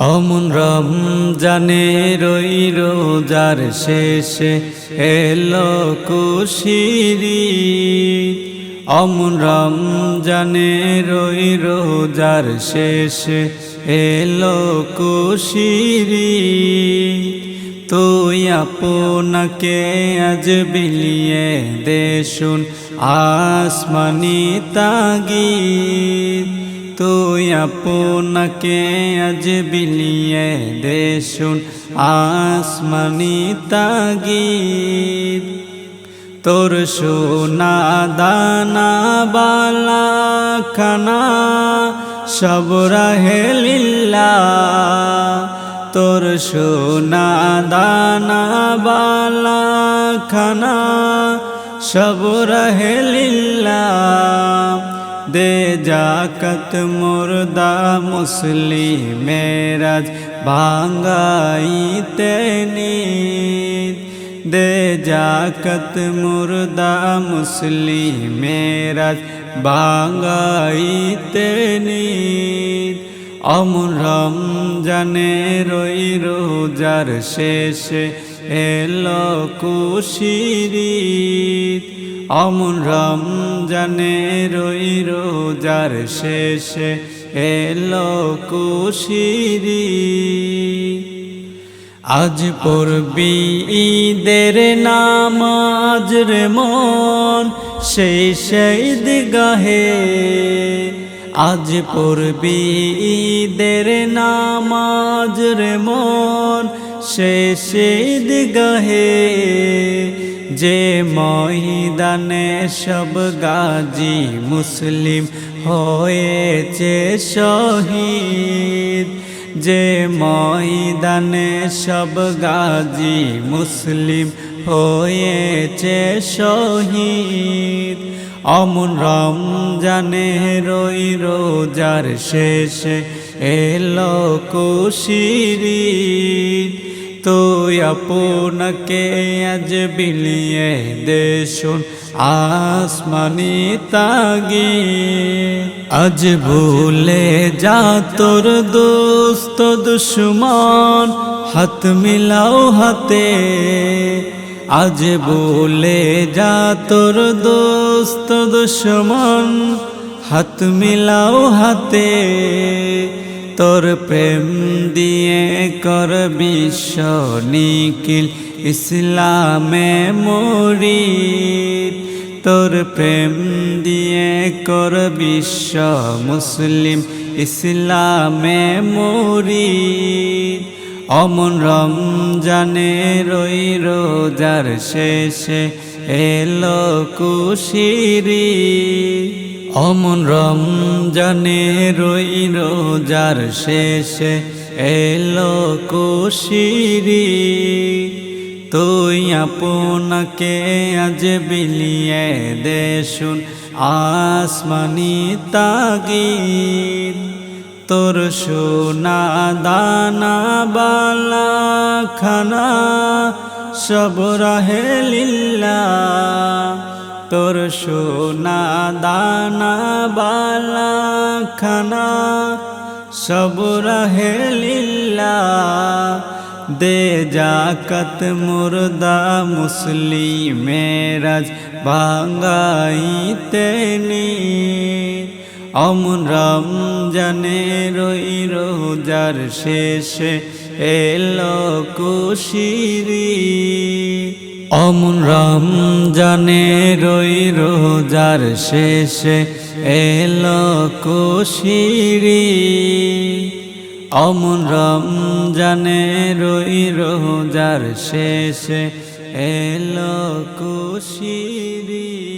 অমন জানে রই রোজার শেষে এলো কুশিরি অমন জানে রই রোজার শেষে এলো কুশিরি তুই আপনাকে আজ বিলিয়ে দেশুন আসমানি তাগিদ। তুই আপনাকে আজ বিলিয়ে দেশুন আসমানি তাগিদ। তোর সোনা দানা বালা খানা সব রাহে তোর সোনা দানা বালা খানা সব রাহে দে জাকত মুর্দা মুসলিমেরাজ ভাঙ্গাইতে নিদ দে জাকত মুর্দা মুসলিমেরাজ ভাঙ্গাইতে নিদ অমন রমজানে রই রোজার শেষে এলো কুশিরিত অমন রমজানে রই রোজার শেষে এলো কুশিরি আজ পড়বি ঈদের নামাজ রে মন, সেই সেই দিগাহে। আজ পড়বি ঈদের নামাজ রে মন সেই দিগাহে যে ময়দানে সব গাজী মুসলিম হয়েছে শহীদ। যে ময়দানে সব গাজী মুসলিম হয়েছে শহীদ। অমন রমজানে রই রোজার শেষে এলো কুশিরিত তুই আপনাকে আজ বিলিয়ে দেশুন আসমানি তাগি। আজ ভুলে যা তোর দোস্ত দুশ্মন, হাত মিলাও হাতে। আজ বলে যা তোর দোস্ত দুশ্মন, হাত মিলাও হাতে। তোর প্রেম দিয়ে কর বিশ্ব নিখিল ইসলামে মরি তোর প্রেম দিয়ে কর বিশ্ব মুসলিম ইসলামে মরি অমন রমজানে রই রোজার শেষে এলো কুশিরি। অমন রমজানে রই রোজার শেষে এলো কুশিরি। তুই আপনাকে আজ বিলিয়ে দেশুন আসমানি তাগিদ। তোর সোনা দানা বালা খানা সব রাহে লিল্লা তোর সোনা দানা বালা খানা সব রাহে লিল্লা দে জাকত মুর্দা মুসলিমেরাজ ভাঙ্গাইতে নিদ অমন রমজানে রই রোজার শেষে এলো কুশিরি অমন রমজানে রই রোজার শেষে এলো কুশিরি। অমন রমজানে রই রোজার শেষে এলো কুশিরি।